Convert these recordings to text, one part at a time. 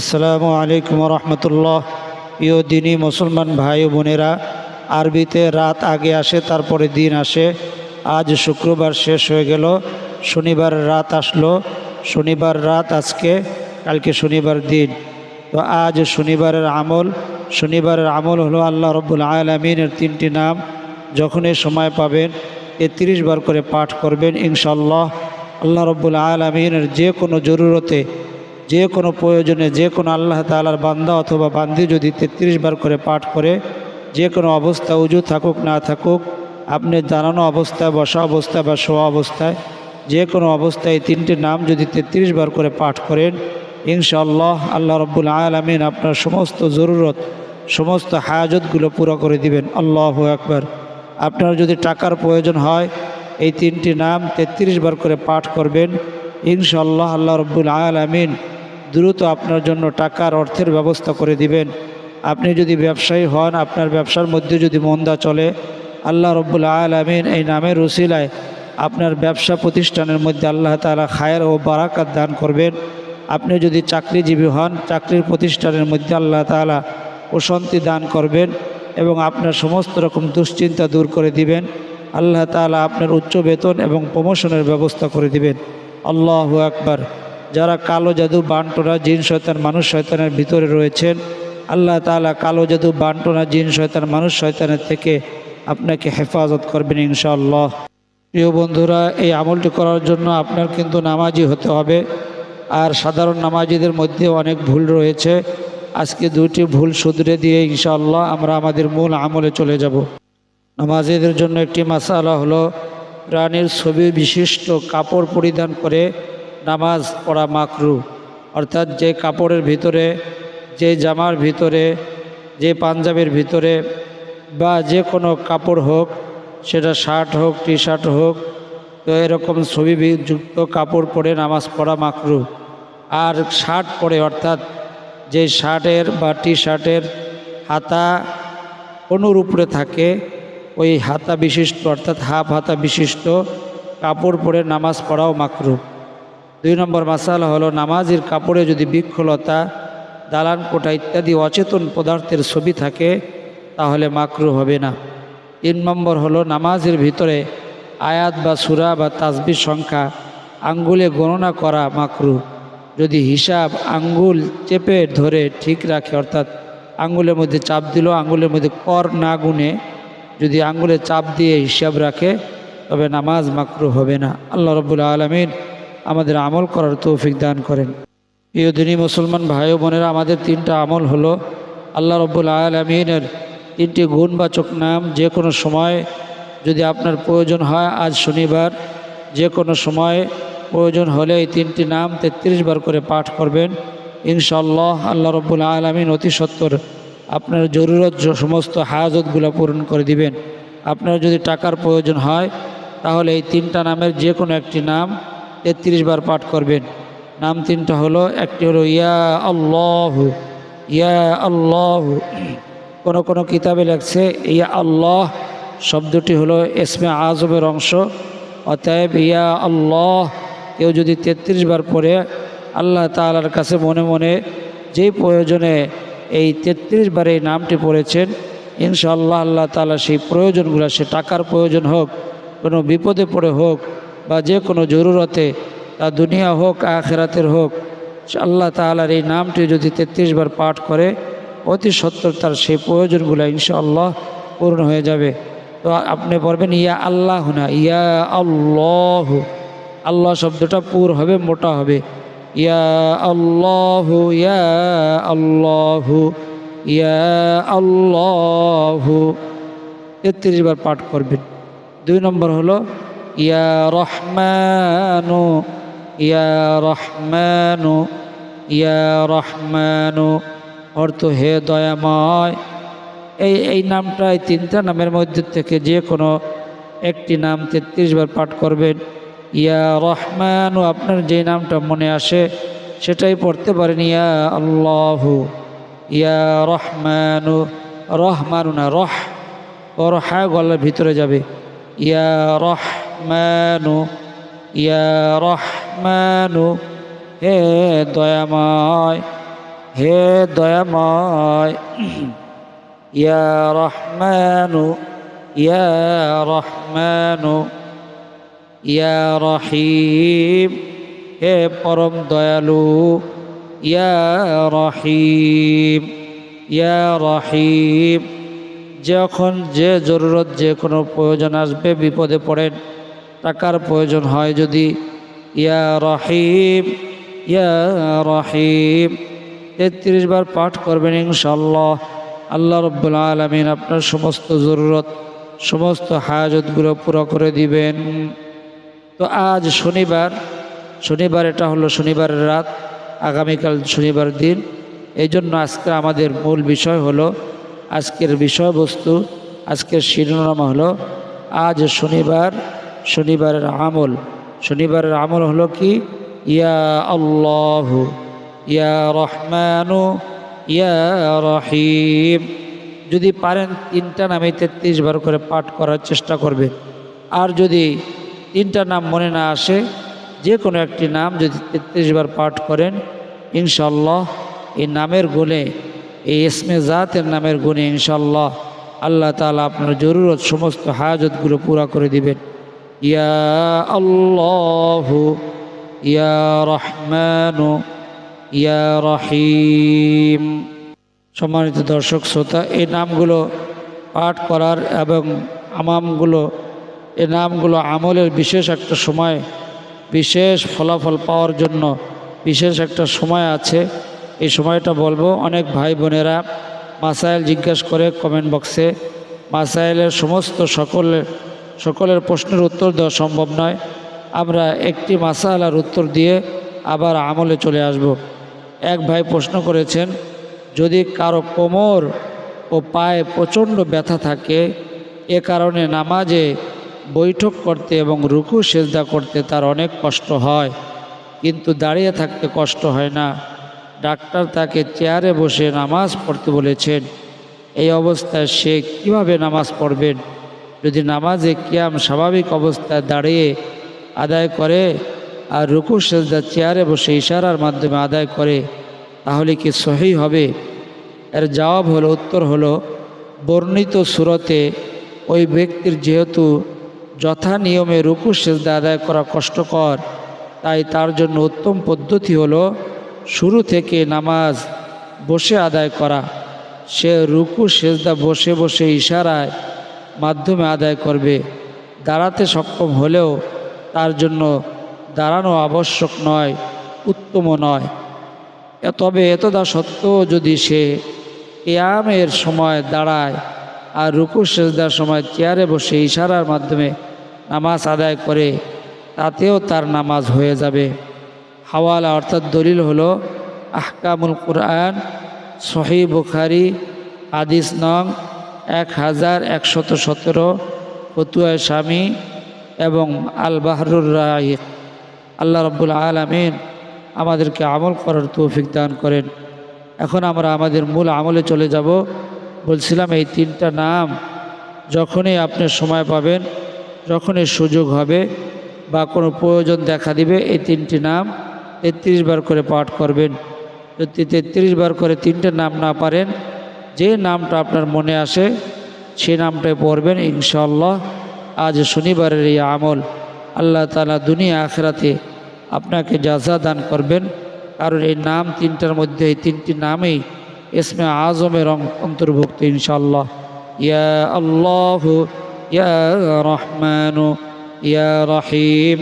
আসসালামু আলাইকুম রহমতুল্লাহ প্রিয় দিনী মুসলমান ভাই বোনেরা, আরবিতে রাত আগে আসে, তারপরে দিন আসে। আজ শুক্রবার শেষ হয়ে গেল, শনিবার রাত আসলো। শনিবার রাত আজকে, কালকে শনিবার দিন। তো আজ শনিবারের আমল শনিবারের আমল হলো আল্লাহ রব্বুল আলমিনের তিনটি নাম। যখনই সময় পাবেন তেত্রিশ বার করে পাঠ করবেন ইনশাল্লাহ আল্লাহ রব্বুল আলমিনের যে কোনো জরুরতে যে কোনো প্রয়োজনে যে কোনো আল্লাহ তালার বান্দা অথবা বান্দি যদি তেত্রিশ বার করে পাঠ করে, যে কোনো অবস্থা উজু থাকুক না থাকুক, আপনি দাঁড়ানো অবস্থায়, বসা অবস্থায় বা শোয়া অবস্থায়, যে কোনো অবস্থায় তিনটি নাম যদি তেত্রিশ বার করে পাঠ করেন, ইনশাআল্লাহ আল্লাহ রব্বুল আলমিন আপনার সমস্ত জরুরত, সমস্ত হায়াজতগুলো পুরো করে দিবেন। আল্লাহ একবার আপনার যদি টাকার প্রয়োজন হয়, এই তিনটি নাম তেত্রিশ বার করে পাঠ করবেন, ইনশাআল্লাহ আল্লাহ রব্বুল আলমিন দ্রুত আপনার জন্য টাকার অর্থের ব্যবস্থা করে দিবেন। আপনি যদি ব্যবসায়ী হন, আপনার ব্যবসার মধ্যে যদি মন্দা চলে, আল্লাহ রব্বুল আলমিন এই নামের রসিলায় আপনার ব্যবসা প্রতিষ্ঠানের মধ্যে আল্লাহ তালা খায়ের ও বারাকাত দান করবেন। আপনি যদি চাকরিজীবী হন, চাকরির প্রতিষ্ঠানের মধ্যে আল্লাহ তালা প্রশান্তি দান করবেন এবং আপনার সমস্ত রকম দুশ্চিন্তা দূর করে দিবেন। আল্লাহ তালা আপনার উচ্চ বেতন এবং প্রমোশনের ব্যবস্থা করে দিবেন। আল্লাহ আকবার। যারা কালো জাদু বান্টনা জিন শয়তান, মানুষ শয়তানের ভিতরে রয়েছেন, আল্লাহ তালা কালো জাদু বান্টনা জিন শয়তান, মানুষ শয়তানের থেকে আপনাকে হেফাজত করবেন ইনশাআল্লাহ। প্রিয় বন্ধুরা, এই আমলটি করার জন্য আপনার কিন্তু নামাজি হতে হবে, আর সাধারণ নামাজিদের মধ্যে অনেক ভুল রয়েছে। আজকে দুটি ভুল শুধরে দিয়ে ইনশাআল্লাহ আমরা আমাদের মূল আমলে চলে যাব। নামাজিদের জন্য একটি মাসালা হলো, প্রাণীর ছবি বিশিষ্ট কাপড় পরিধান করে নামাজ পড়া মাকরু। অর্থাৎ যে কাপড়ের ভিতরে, যে জামার ভিতরে, যে পাঞ্জাবের ভিতরে, বা যে কোনো কাপড় হোক, সেটা শার্ট হোক টি শার্ট হোক, তো এরকম ছবি যুক্ত কাপড় পরে নামাজ পড়া মাকরু। আর শার্ট পরে, অর্থাৎ যে শার্টের বা টি শার্টের হাতা অনুর উপরে থাকে, ওই হাতা বিশিষ্ট, অর্থাৎ হাফ হাতা বিশিষ্ট কাপড় পরে নামাজ পড়াও মাকরু। দুই নম্বর মাসালা হলো নামাজের কাপড়ে যদি বৃক্ষলতা, দালান কোটা ইত্যাদি অচেতন পদার্থের ছবি থাকে, তাহলে মাকরু হবে না। তিন নম্বর হলো নামাজের ভিতরে আয়াত বা সুরা বা তাসবির সংখ্যা, আঙ্গুলে গণনা করা মাকরু। যদি হিসাব আঙ্গুল চেপে ধরে ঠিক রাখে, অর্থাৎ আঙ্গুলের মধ্যে চাপ দিল, আঙ্গুলের মধ্যে কর না গুনে যদি আঙ্গুলে চাপ দিয়ে হিসাব রাখে, তবে নামাজ মাকরু হবে না। আল্লাহ রবুল্লা আলমিন আমাদের আমল করার তৌফিক দান করেন। প্রিয় মুসলমান ভাই বোনেরা, আমাদের তিনটা আমল হলো আল্লাহ রব্বুল আলমিনের তিনটি গুণবাচক নাম। যে কোনো সময় যদি আপনার প্রয়োজন হয়, আজ শনিবার, যে কোনো সময় প্রয়োজন হলে এই তিনটি নাম তেত্রিশ বার করে পাঠ করবেন। ইনশাল্লাহ আল্লাহ রব্বুল আলমিন অতি সত্তর আপনার জরুরত সমস্ত হাজতগুলো পূরণ করে দিবেন। আপনার যদি টাকার প্রয়োজন হয়, তাহলে এই তিনটা নামের যে কোনো একটি নাম তেত্রিশ বার পাঠ করবেন। নাম তিনটা হলো, একটি হলো, ইয়া আল্লাহ ইয়া আল্লাহ। কোনো কোনো কিতাবে লেখছে, ইয়া আল্লাহ, শব্দটি হলো এসমে আজমের অংশ। অতএব, ইয়া আল্লাহ, কেউ যদি তেত্রিশ বার পরে আল্লাহ তালার কাছে মনে মনে যেই প্রয়োজনে এই তেত্রিশ বার এই নামটি পড়েছেন, ইনশাআল্লাহ আল্লাহ তালা সেই প্রয়োজনগুলো, সে টাকার প্রয়োজন হোক, কোনো বিপদে পড়ে হোক বা যে কোনো জরুরতে, তা দুনিয়া হোক, আখেরাতের হোক আল্লাহ তালার এই নামটি যদি তেত্রিশ বার পাঠ করে, অতি সত্তর তার সেই প্রয়োজনগুলো ইনশাআল্লাহ পূর্ণ হয়ে যাবে। তো আপনি পড়বেন, ইয়া আল্লাহ না, ইয়া আল্লাহ। আল্লাহ শব্দটা পুর হবে, মোটা হবে। ইয়া আল্লাহ ইয়া আল্লাহ ইয়া আল্লাহ। তেত্রিশ বার পাঠ করবেন। দুই নম্বর হলো ইয়া রহমানু ইয়া রহমানু ইয়া রহমানু। অর্থ, হে দয়াময়, এই এই নামটা, এই তিনটা নামের মধ্যে থেকে যে কোনো একটি নাম তেত্রিশ বার পাঠ করবেন। ইয়া রহমানু, আপনার যে নামটা মনে আসে, সেটাই পড়তে পারেন। ইয়া আল্লাহু, ইয়া রহমানু রহমানু না রহ রহা গলার ভিতরে যাবে। ইয়া রহমানু, ইয়া রহমানু, হে দয়াময় হে দয়াময়, ইয়া রহমানু ইয়া রহমানু, ইয়া রহিম, হে পরম দয়ালু, ইয়া রহিম ইয়া রহিম। যখন যে জরুরত যে কোনো প্রয়োজন আসবে, বিপদে পড়েন টাকার প্রয়োজন হয় যদি, ইয়া রহিম ইয়া রহিম। তেত্রিশ বার পাঠ করবেন ইনশাল্লাহ আল্লাহ রব্বুল আলমিন আপনার সমস্ত জরুরত, সমস্ত হাজতগুলো পুরো করে দিবেন। তো আজ শনিবার শনিবার এটা হলো শনিবারের রাত, আগামীকাল শনিবার দিন। এই জন্য আজকে আমাদের মূল বিষয় হলো, আজকের বিষয়বস্তু, আজকের শিরোনামা হলো, আজ শনিবার শনিবারের আমল। শনিবারের আমল হলো কি? ইয়া আল্লাহ, ইয়া রহমানু, ইয়া রহিম। যদি পারেন তিনটা নামে তেত্রিশ বার করে পাঠ করার চেষ্টা করবে আর যদি তিনটা নাম মনে না আসে যে কোনো একটি নাম যদি তেত্রিশ বার পাঠ করেন ইনশাল্লাহ এই নামের গুণে, এই ইসমে জাতের নামের গুণে ইনশাল্লাহ আল্লাহ তালা আপনার জরুরত সমস্ত হাজতগুলো পুরা করে দিবেন। ইয়া আল্লাহ ইয়া রহমানু ইয়া রহিম সম্মানিত দর্শক, শ্রোতা, এই নামগুলো পাঠ করার এবং আমামগুলো, এই নামগুলো আমলের বিশেষ একটা সময়, বিশেষ ফলাফল পাওয়ার জন্য বিশেষ একটা সময় আছে। এই সময়টা বলব অনেক ভাই বোনেরা মাসাইল জিজ্ঞেস করে কমেন্ট বক্সে। মাসাইলের সমস্ত সকলের সকলের প্রশ্নের উত্তর দেওয়া সম্ভব নয়। আমরা একটি মাসালার উত্তর দিয়ে আবার আমলে চলে আসব। এক ভাই প্রশ্ন করেছেন, যদি কারও কোমর ও পায়ে প্রচণ্ড ব্যথা থাকে, এ কারণে নামাজে বৈঠক করতে এবং রুকু, সেজদা করতে তার অনেক কষ্ট হয়, কিন্তু দাঁড়িয়ে থাকতে কষ্ট হয় না। ডাক্তার তাকে চেয়ারে বসে নামাজ পড়তে বলেছেন, এই অবস্থায় সে কীভাবে নামাজ পড়বেন? যদি নামাজে কিয়াম স্বাভাবিক অবস্থায় দাঁড়িয়ে আদায় করে আর রুকু, সেজদা, চেয়ারে বসে ইশারার মাধ্যমে আদায় করে, তাহলে কি সহি হবে? এর জবাব হলো, উত্তর হলো, বর্ণিত সুরতে ওই ব্যক্তির যেহেতু যথা নিয়মে রুকু, সেজদা আদায় করা কষ্টকর, তাই তার জন্য উত্তম পদ্ধতি হলো শুরু থেকে নামাজ বসে আদায় করা। সে রুকু, সেজদা বসে বসে ইশারায় মাধ্যমে আদায় করবে। দাঁড়াতে সক্ষম হলেও তার জন্য দাঁড়ানো আবশ্যক নয়, উত্তম নয়। তবে এতদা সত্ত্বেও যদি সে কেয়ামের সময় দাঁড়ায় আর রুকু সেজদার সময় চেয়ারে বসে ইশারার মাধ্যমে নামাজ আদায় করে, তাতেও তার নামাজ হয়ে যাবে। হাওয়ালা অর্থাৎ দলিল হল, আহকামুল কোরআন সহি বুখারি, হাদিস নং এক হাজার একশত সতেরো ফতুয়ায় স্বামী এবং আল বাহরুর রাহিক আল্লাহ রব্বুল আলমিন আমাদেরকে আমল করার তৌফিক দান করেন। এখন আমরা আমাদের মূল আমলে চলে যাব। বলছিলাম এই তিনটা নাম যখনই আপনি সময় পাবেন, যখনই সুযোগ হবে বা কোনো প্রয়োজন দেখা দিবে, এই তিনটি নাম তেত্রিশ বার করে পাঠ করবেন। যদি তেত্রিশ বার করে তিনটে নাম না পারেন যে নামটা আপনার মনে আসে, সে নামটাই পড়বেন ইনশাল্লাহ আজ শনিবারের এই আমল, আল্লাহ তালা দুনিয়া আখরাতে আপনাকে যাজা দান করবেন। কারণ এই নাম তিনটার মধ্যে, এই তিনটি নামেই ইসমে আজমের অন্তর্ভুক্ত ইনশাল্লাহ ইয়া আল্লাহ, ইয়া রহমানু, ইয়া রহিম।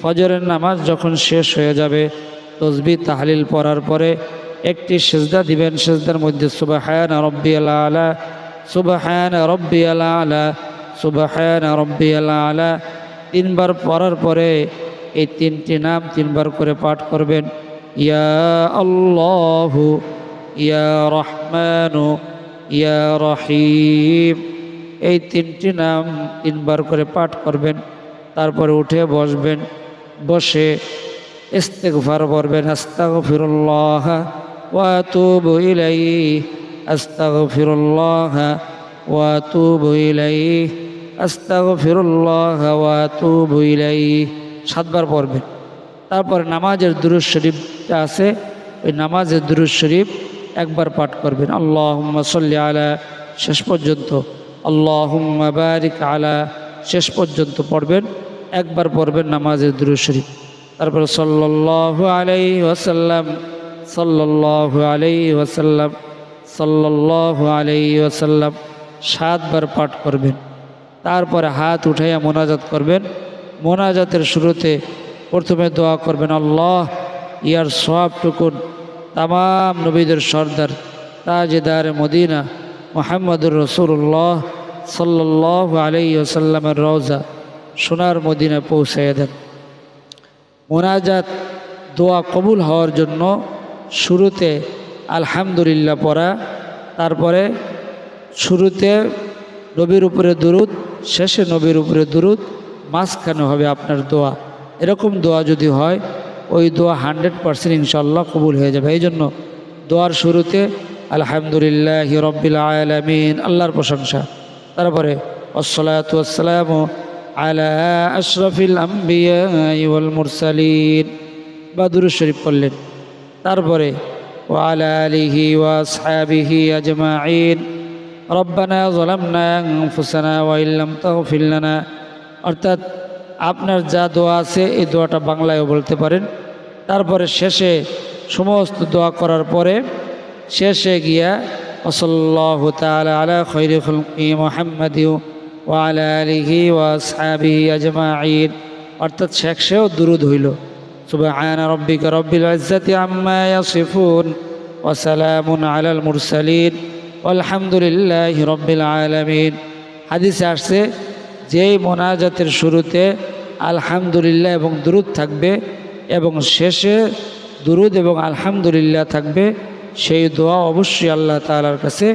ফজরের নামাজ যখন শেষ হয়ে যাবে, তসবি তাহলিল পড়ার পরে একটি সেজদা দিবেন, সেজদার মধ্যে সুবাহান রব্বি আলা, সুবাহান রব্বি আলা, সুবাহান রব্বি আলা। তিনবার পড়ার পরে এই তিনটি নাম তিনবার করে পাঠ করবেন। ইয়া আল্লাহ, ইয়া রহমানু, ইয়া রহিম। এই তিনটি নাম তিনবার করে পাঠ করবেন, তারপরে উঠে বসবেন, বসে ইস্তেগফার পড়বেন আস্তাগফিরুল্লাহ। আতুবু ইলাইহি আস্তাগফিরুল্লাহ ওয়া আতুবু ইলাইহি আস্তাগফিরুল্লাহ ওয়া আতুবু ইলাইহি সাতবার পড়বেন। তারপরে নামাজের দুরুজ শরীফটা আছে। ওই নামাজের দুরুজ শরীফ একবার পাঠ করবেন। আল্লাহ সাল্লি আলা শেষ পর্যন্ত। আল্লাহ বারিক আলা শেষ পর্যন্ত পড়বেন। একবার পড়বেন নামাজের দুরু শরীফ। তারপরে সাল্লাল্লাহু আলাইহি ওয়াসাল্লাম সাল্লাল্লাহু আলাইহি ওয়াসাল্লাম, সাল্লাল্লাহু আলাইহি ওয়াসাল্লাম সাতবার পাঠ করবেন। তারপরে হাত উঠাইয়া মোনাজাত করবেন। মোনাজাতের শুরুতে প্রথমে দোয়া করবেন, আল্লাহ, ইয়ার সবটুকুন তাম নবীদের সর্দার, তাজেদার মদিনা, মোহাম্মদুর রসুল্লাহ সাল্লাহ আলাই আসাল্লামের রওজা সোনার মদিনা পৌঁছাইয়া দেন। মোনাজাত দোয়া কবুল হওয়ার জন্য শুরুতে আলহামদুলিল্লাহ পড়া, তারপরে শুরুতে নবীর উপরে দুরুদ, শেষে নবীর উপরে দুরুদ, মাঝখানে হবে আপনার দোয়া। এরকম দোয়া যদি হয়, ওই দোয়া হান্ড্রেড পারসেন্ট ইনশাল্লাহ কবুল হয়ে যাবে। এই জন্য দোয়ার শুরুতে আলহামদুলিল্লাহ রব্বিল আলমিন, আল্লাহর প্রশংসা। তারপরে আসসালাতাম আলা আশরফিল আম্বিয়া মুরসালিন। বা দুরুদ শরীফ পড়লেন। তারপরে, ওয়ালা আলিহি ওয়াসহাবিহি আজমাইন রব্বানা জলামনা ফুসানা ওয়াইল্লাম তহফিল লানা। অর্থাৎ, আপনার যা দোয়া আছে, এই দোয়াটা বাংলায়ও বলতে পারেন। তারপরে শেষে, সমস্ত দোয়া করার পরে, শেষে গিয়া, ওসল্লাহ তালা আলা খৈরুলকি মোহাম্মদিউ ওয়ালা আলিহি আজমা আয়িন অর্থাৎ শেষেও দুরুদ হইল। سبحان ربك رب العزة عما يصفون وسلام على المرسلين والحمد لله رب العالمين হাদিসে আসছে যেই মোনাজাতের শুরুতে আলহামদুলিল্লাহ এবং দুরুদ থাকবে এবং শেষে দুরুদ এবং আলহামদুলিল্লাহ থাকবে সেই দোয়া অবশ্যই আল্লাহ তালার কাছে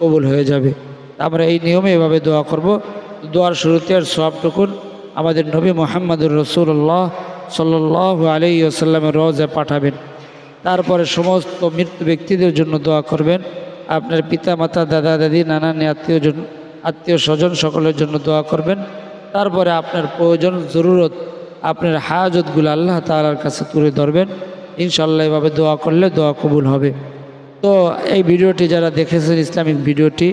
কবুল হয়ে যাবে আমরা এই নিয়মে এভাবে দোয়া করব দোয়ার শুরুতে আর সবটুকুন আমাদের নবী মোহাম্মদুর রসুল্লাহ সাল্লাহ আলী আসাল্লামের রোজে পাঠাবেন। তারপরে সমস্ত মৃত্যু ব্যক্তিদের জন্য দোয়া করবেন। আপনার পিতা, মাতা, দাদা, দাদি নানানি আত্মীয় আত্মীয় স্বজন সকলের জন্য দোয়া করবেন। তারপরে আপনার প্রয়োজন, জরুরত আপনার হাজতগুলো আল্লাহ তালার কাছে তুলে ধরবেন। ইনশাল্লাহ এভাবে দোয়া করলে দোয়া কবুল হবে। তো এই ভিডিওটি যারা দেখেছেন, ইসলামিক ভিডিওটি,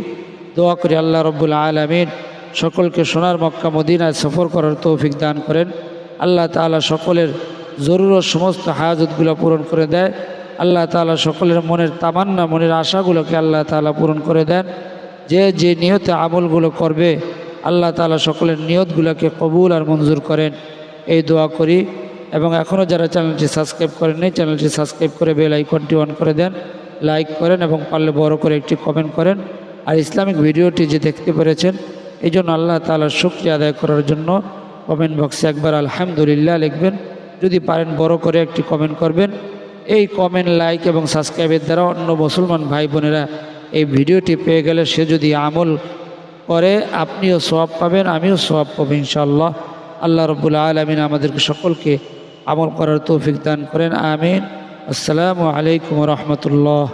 দোয়া করি আল্লাহ রব্বুল আলমিন সকলকে সোনার মক্কা, মদিনায় সফর করার তৌফিক দান করেন। আল্লাহ তালা সকলের জরুরত সমস্ত হাজতগুলো পূরণ করে দেয়। আল্লাহ তালা সকলের মনের তামান্না, মনের আশাগুলোকে আল্লাহ তালা পূরণ করে দেন। যে যে নিয়তে আমলগুলো করবে, আল্লাহ তালা সকলের নিয়তগুলোকে কবুল আর মঞ্জুর করেন। এই দোয়া করি এবং এখনও যারা চ্যানেলটি সাবস্ক্রাইব করেননি, চ্যানেলটি সাবস্ক্রাইব করে বেল আইকনটি অন করে দেন। লাইক করেন এবং পারলে বড় করে একটি কমেন্ট করেন। আর ইসলামিক ভিডিওটি যে দেখতে পেরেছেন, এই জন্য আল্লাহ তালার শুক্রিয়া আদায় করার জন্য কমেন্ট বক্সে একবার আলহামদুলিল্লাহ লিখবেন। যদি পারেন বড় করে একটি কমেন্ট করবেন। এই কমেন্ট লাইক এবং সাবস্ক্রাইবের দ্বারা অন্য মুসলমান ভাই বোনেরা এই ভিডিওটি পেয়ে গেলে সে যদি আমল করে, আপনিও সব পাবেন, আমিও সব পাবো ইনশাল্লাহ আল্লাহ রব্বুল আলমিন আমাদেরকে সকলকে আমল করার তৌফিক দান করেন, আমিন। আসসালামু আলাইকুম রহমতুল্লাহ।